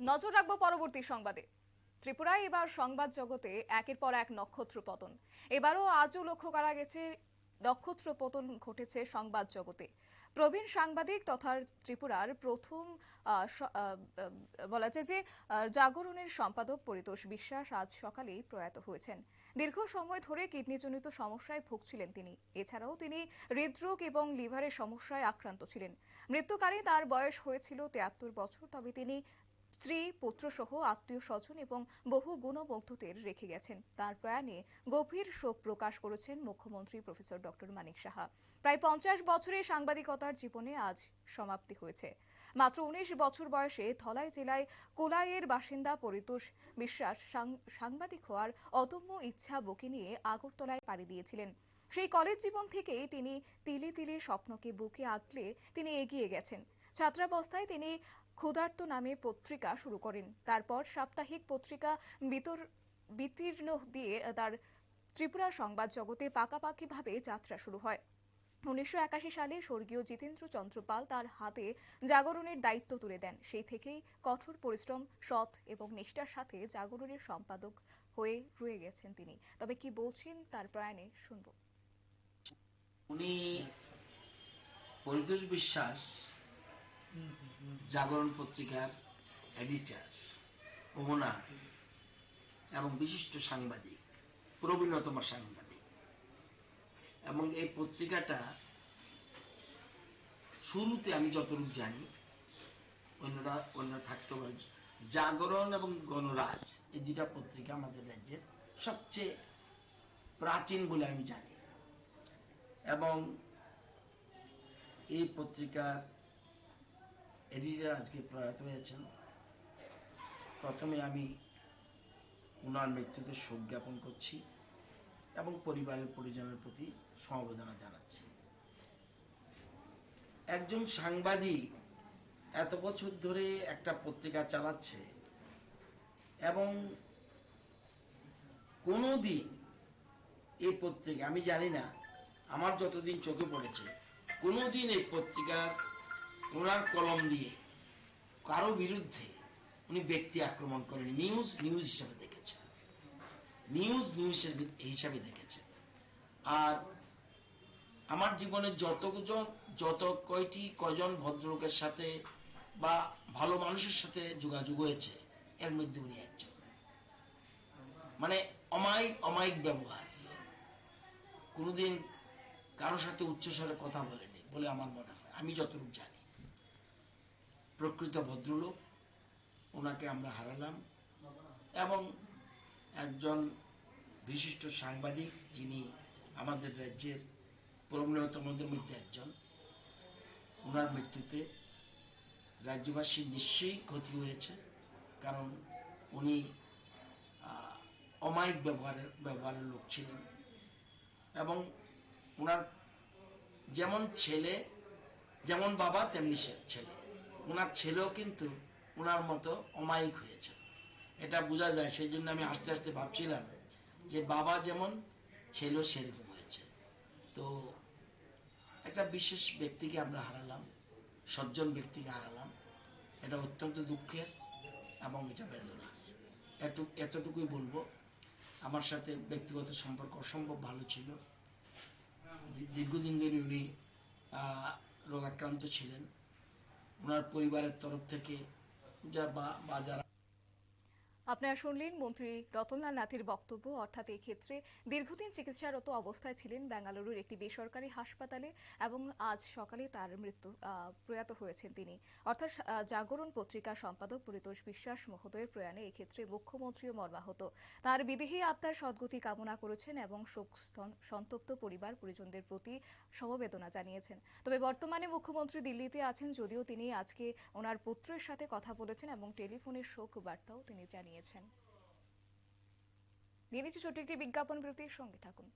নজর রাখব পরবর্তী সংবাদে। ত্রিপুরায় এবার সংবাদ জগতে একের পর এক নক্ষত্র পতন। এবারও আজও লক্ষ্য করা গেছে, নক্ষত্র পতন ঘটেছে সংবাদ জগতে। প্রবীণ সাংবাদিক তথা ত্রিপুরার প্রথম বলা যায় যে জাগরণের সম্পাদক পরিতোষ বিশ্বাস আজ সকালেই প্রয়াত হয়েছেন। দীর্ঘ সময় ধরে কিডনিজনিত সমস্যায় ভুগছিলেন তিনি। এছাড়াও তিনি হৃদরোগ এবং লিভারের সমস্যায় আক্রান্ত ছিলেন। মৃত্যুকালে তার বয়স হয়েছিল তেয়াত্তর বছর, তবে তিনি স্ত্রী, পুত্রসহ আত্মীয় স্বজন এবং বহু গুণবন্ধুদের রেখে গেছেন। তার প্রয়াণে গভীর শোক প্রকাশ করেছেন মুখ্যমন্ত্রী প্রফেসর ডক্টর মানিক সাহা। প্রায় পঞ্চাশ বছরের সাংবাদিকতার জীবনে আজ সমাপ্তি হয়েছে। মাত্র উনিশ বছর বয়সে ধলাই জেলায় কোলাইয়ের বাসিন্দা পরিতোষ বিশ্বাস সাংবাদিক হওয়ার অদম্য ইচ্ছা বুকে নিয়ে আগরতলায় পাড়ি দিয়েছিলেন। সেই কলেজ জীবন থেকেই তিনি তিলে তিলে স্বপ্নকে বুকে আগলে তিনি এগিয়ে গেছেন। ছাত্রাবস্থায় তিনি ক্ষুধার্ত নামে পত্রিকা শুরু করেন। তারপর সাপ্তাহিক পত্রিকা বিতর বিতীর্ণ দিয়ে তার ত্রিপুরা সংবাদ জগতে পাকাপাকিভাবে যাত্রা শুরু হয়। উনিশশো একাশি সালে স্বর্গীয় জিতেন্দ্র চন্দ্র পাল তার হাতে জাগরণের দায়িত্ব তুলে দেন। সেই থেকেই কঠোর পরিশ্রম, সৎ এবং নিষ্ঠার সাথে জাগরণের সম্পাদক হয়ে রয়ে গেছেন তিনি। তবে কি বলছেন তার প্রয়াণে শুনব। উনি পরিতোষ বিশ্বাস জাগরণ পত্রিকার এডিটর ওনার এবং বিশিষ্ট সাংবাদিক, প্রবীণতম সাংবাদিক। এবং এই পত্রিকাটা শুরুতে আমি যতটুকু জানি, অন্যরা অন্যরা থাকতে পারে, জাগরণ এবং গণরাজ এই দুটা পত্রিকা আমাদের রাজ্যের সবচেয়ে প্রাচীন বলে আমি জানি। এবং এই পত্রিকার এডিটর আজকে প্রয়াত হয়েছেন। প্রথমে আমি ওনার মৃত্যুতে শোক জ্ঞাপন করছি এবং পরিবারের পরিজনের প্রতি সমবেদনা জানাচ্ছি। একজন সাংবাদিক এত বছর ধরে একটা পত্রিকা চালাচ্ছে এবং কোনোদিন এই পত্রিকা আমি জানি না, আমার যতদিন চোখে পড়েছে, কোনোদিন এই পত্রিকার ওনার কলম দিয়ে। কারও বিরুদ্ধে উনি ব্যক্তি আক্রমণ করেন। নিউজ নিউজ হিসাবে দেখেছেন। নিউজ নিউজ হিসাবে দেখেছেন। আর আমার জীবনে যতজন যত কয়টি কজন ভদ্রলোকের সাথে বা ভালো মানুষের সাথে যোগাযোগ হয়েছে, এর মধ্যে উনি একজন। মানে অমায়িক অমায়িক ব্যবহার। কোনোদিন কারোর সাথে উচ্চস্বরে কথা বলেনি বলে আমার মনে হয়। আমি যতটুকু জানি। প্রকৃত ভদ্রলোক, ওনাকে আমরা হারালাম এবং একজন বিশিষ্ট সাংবাদিক যিনি আমাদের রাজ্যের প্রবীণতমদের মধ্যে একজন, ওনার মৃত্যুতে রাজ্যবাসী নিশ্চয়ই ক্ষতি হয়েছে, কারণ উনি অমায়িক ব্যবহারের ব্যবহারের লোক ছিলেন এবং ওনার যেমন ছেলে, যেমন বাবা, তেমনি ছেলে। ওনার ছেলেও কিন্তু ওনার মতো অমায়িক হয়েছে। এটা বোঝা যায় সেই জন্য আমি আস্তে আস্তে ভাবছিলাম যে বাবা যেমন ছেলেও সেরকম হয়েছে। তো একটা বিশেষ ব্যক্তিকে আমরা হারালাম, সজ্জন ব্যক্তিকে হারালাম। এটা অত্যন্ত দুঃখের এবং এটা বেদনা এত এতটুকুই বলব। আমার সাথে ব্যক্তিগত সম্পর্ক অসম্ভব ভালো ছিল। দীর্ঘদিন ধরে উনি রোগাক্রান্ত ছিলেন। ওনার পরিবারের তরফ থেকে যা বা যারা আপনারা শুনলেন মন্ত্রী রতনলাল নাথের বক্তব্য। অর্থাৎ ক্ষেত্রে দীর্ঘদিন চিকিৎসারত অবস্থায় ছিলেন বেঙ্গালুরুর একটি বেসরকারি হাসপাতালে এবং আজ সকালে তার মৃত্যু প্রয়াত হয়েছেন তিনি। অর্থাৎ জাগরণ পত্রিকার সম্পাদক পরিতোষ বিশ্বাস মহোদয়ের প্রয়াণে এক্ষেত্রে মুখ্যমন্ত্রীও মর্মাহত। তার বিদেহী আত্মার সদ্গতি কামনা করেছেন এবং শোক সন্তপ্ত পরিবার পরিজনদের প্রতি সমবেদনা জানিয়েছেন। তবে বর্তমানে মুখ্যমন্ত্রী দিল্লিতে আছেন যদিও তিনি আজকে ওনার পুত্রের সাথে কথা বলেছেন এবং টেলিফোনে শোক বার্তাও তিনি জানিয়েছেন। নিয়ে দিচ্ছি ছোট্ট একটি বিজ্ঞাপন বিরতির সঙ্গে থাকুন।